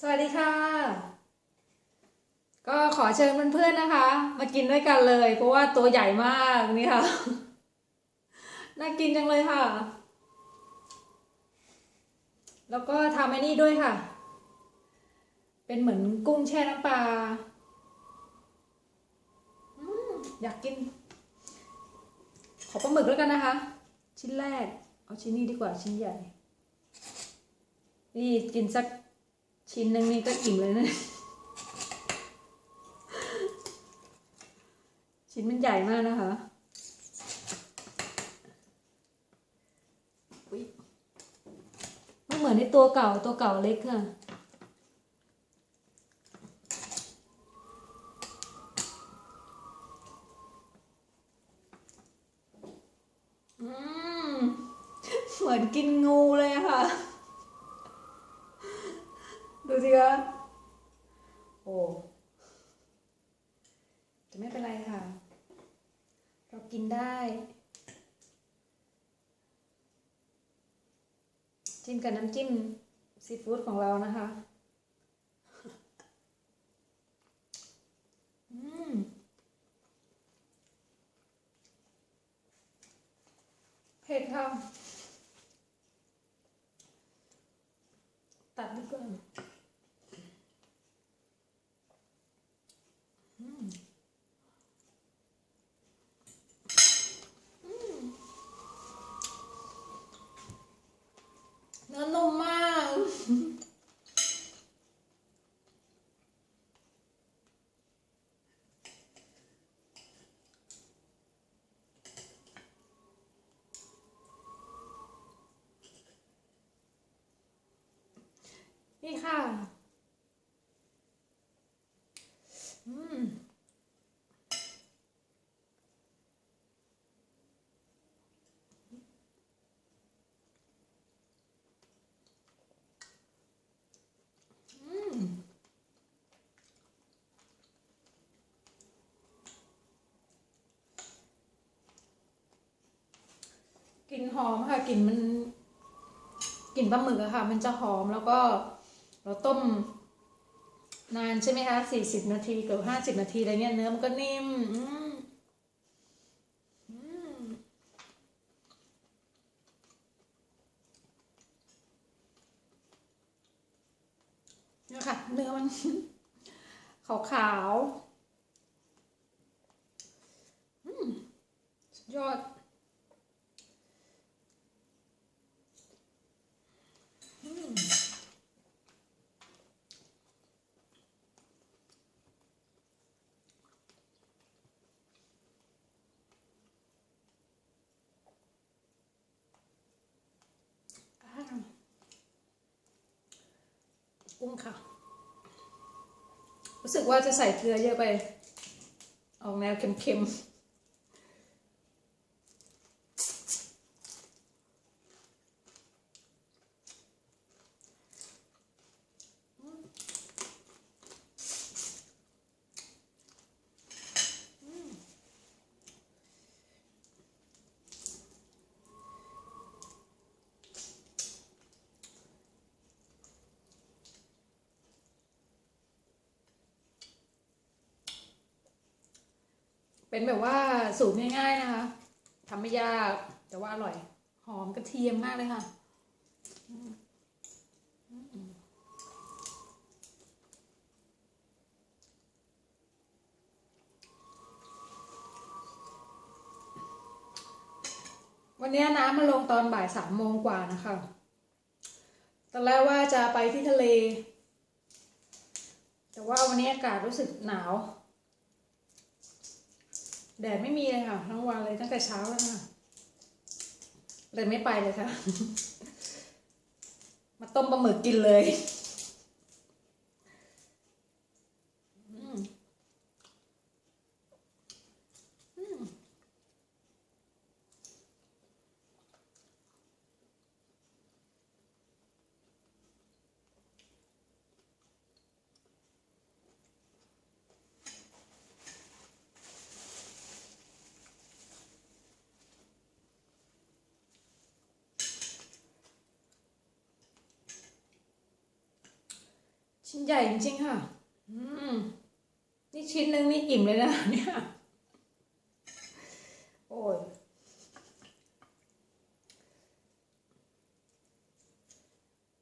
สวัสดีค่ะ ก็ขอเชิญเพื่อนๆนะคะ มากินด้วยกันเลย เพราะว่าตัวใหญ่มากนี่ค่ะ น่ากินจังเลยค่ะ แล้วก็ทำไอ้นี่ด้วยค่ะ เป็นเหมือนกุ้งแช่น้ำปลาอืมอยากกิน ขอปลาหมึกแล้วกันนะคะ ชิ้นแรก เอาชิ้นนี้ดีกว่าชิ้นใหญ่ นี่กินสัก ชิ้นหนึ่งนี่ก็อิ่มเลยนะ ชิ้นมันใหญ่มากนะคะไม่เหมือนในตัวเก่าตัวเก่าเล็กค่ะอืมเหมือนกินงูเลยค่ะ ดูสิคะ โอ้ จะไม่เป็นไรค่ะ เรากินได้ จิ้มกับน้ำจิ้มซีฟู้ดของเรานะคะเผ็ดค่ะตัดดีกว่าอืมอืมเนื้อนุ่มมาก นี่ค่ะ อืม อืม กลิ่น หอมค่ะกลิ่นมันกลิ่นปลาหมึกอะค่ะ มันจะหอมแล้วก็เราต้มนานใช่ไหมคะสี่สิบนาทีเกือบห้าสิบนาทีอะไรเงี้ยเนื้อมันก็นิ่มอืมเนี่ยค่ะ เนื้อมันขาวๆอืมสุดยอด อ่า กุ้งค่ะ รู้สึกว่าจะใส่เกลือเยอะไป ออกแนวเค็มๆ เป็นแบบว่าสูตรง่าย ๆนะคะทำไม่ยากแต่ว่าอร่อย หอมกระเทียมมากเลยค่ะวันนี้น้ำมันลงตอนบ่ายสามโมงกว่านะคะ ตอนแรกว่าจะไปที่ทะเล แต่ว่าวันนี้อากาศรู้สึกหนาว แดดไม่มีเลยค่ะ ทั้งวันเลยตั้งแต่เช้าแล้วค่ะเลยไม่ไปเลยค่ะ มาต้มปลาหมึกกินเลย ชิ้นใหญ่จริงๆค่ะ อืม นี่ชิ้นหนึ่งนี่อิ่มเลยนะเนี่ย โอ้ย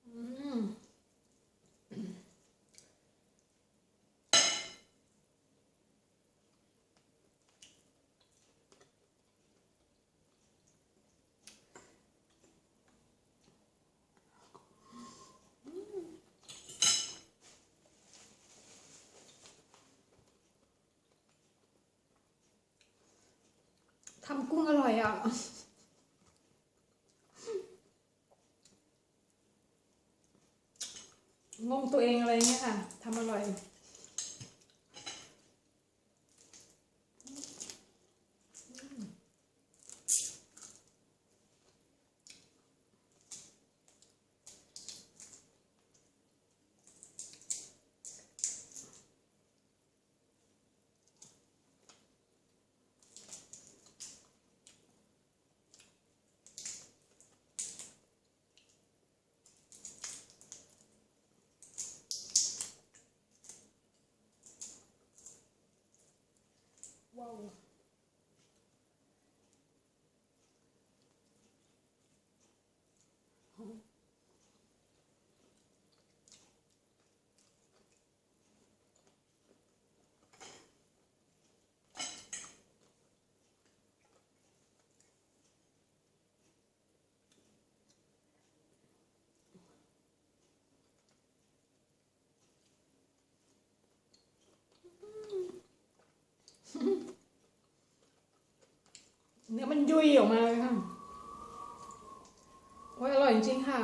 อืม ทำกุ้งอร่อยอะ งงตัวเองอะไรเงี้ยค่ะทำอร่อย ยุ่ยออกมาเลยค่ะโอ้ยอร่อยจริงๆค่ะ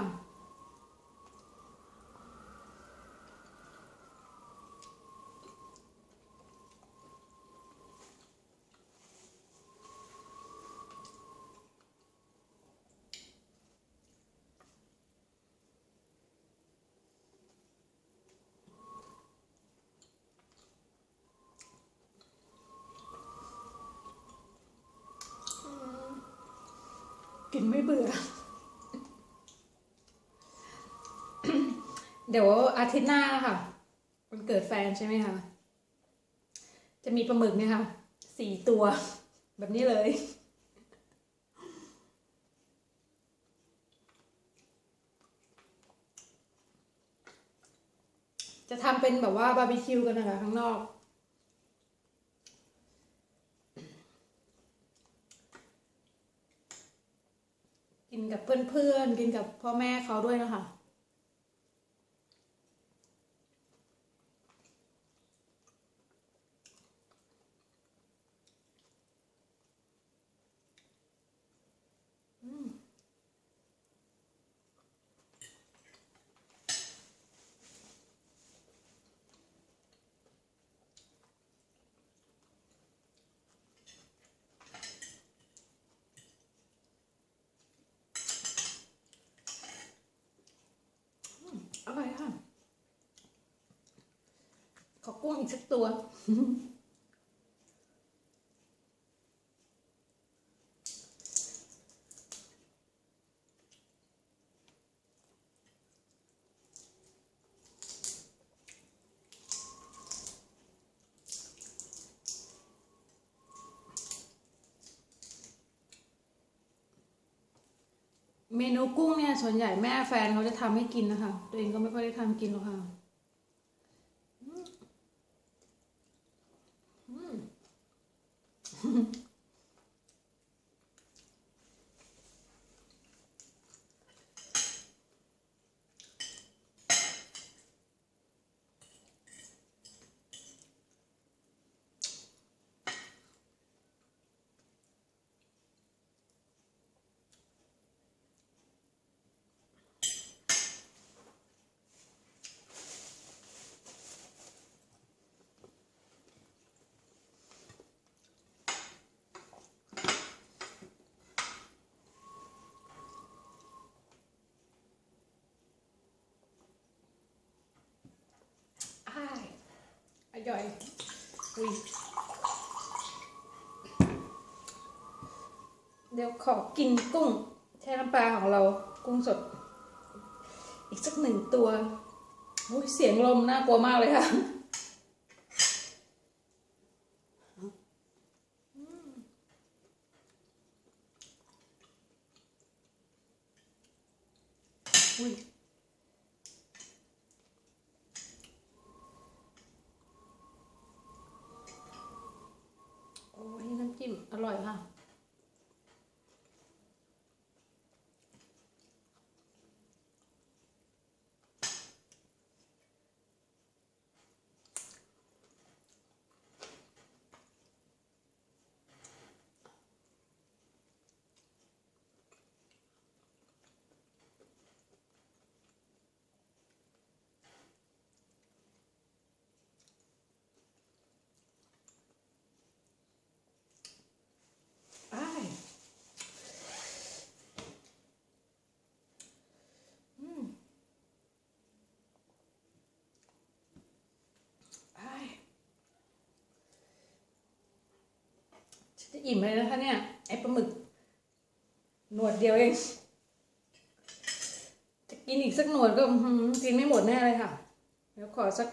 กินไม่เบื่อ เดี๋ยวอาทิตย์หน้าค่ะวันเกิดแฟนใช่ไหมคะจะมีปลาหมึกเนี่ยค่ะสี่ตัว แบบนี้เลยจะทำเป็นแบบว่าบาร์บีคิวกันนะคะข้างนอก นกับเพื่อนๆ กินกับพ่อแม่เขาด้วยนะคะ อืมอร่อยค่ะ ขอ กุ้งอีกสักตัว เมนูกุ้งเนี่ยส่วนใหญ่แม่แฟนเขาจะทำให้กินนะคะ ตัวเองก็ไม่ค่อยได้ทำกินหรอกค่ะอืม อืมอ้าย อร่อยอุ้ยเดี๋ยวขอกินกุ้งแช่น้ำปลาของเรากุ้งสด อีกสักหนึ่งตัวอุ้ยเสียงลมน่ากลัวมากเลยค่ะ อุ้ยโอ้ยน้ำ จิ้มอร่อยค่ะ อิ่มเลยนะคะเนี่ย ไอปลาหมึก หนวดเดียวเอง จะกินอีกสักหนวดก็กินไม่หมดแน่เลยค่ะ เดี๋ยวขอสัก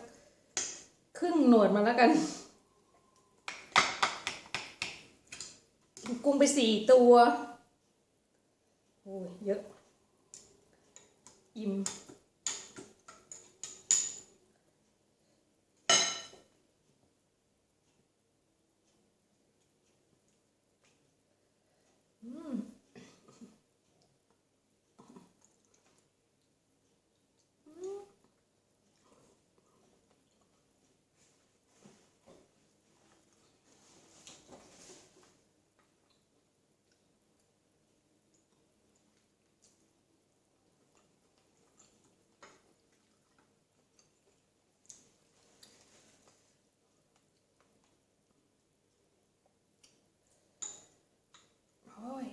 ครึ่งหนวดมาแล้วกันกุ้งไปสี่ตัว โอ้ยเยอะ อิ่ม อืมโอ้ย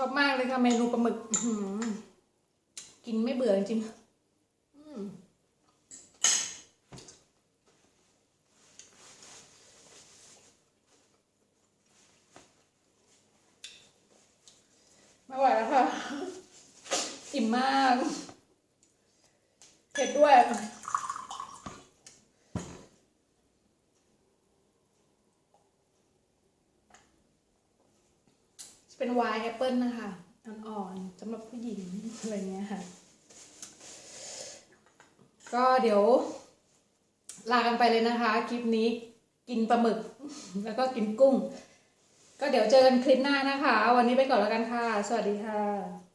ชอบมากเลยค่ะเมนูปลาหมึกกินไม่เบื่อจริงมไม่ไหวแล้วค่ะ อิ่มมากเผ็ดด้วย เป็นไวน์แอปเปิลนะคะอ่อนๆสำหรับผู้หญิงอะไรเงี้ยค่ะ ก็เดี๋ยว ลากันไปเลยนะคะ คลิปนี้กินปลาหมึก แล้วก็กินกุ้ง ก็เดี๋ยวเจอกันคลิปหน้านะคะ วันนี้ไปก่อนแล้วกันค่ะ สวัสดีค่ะ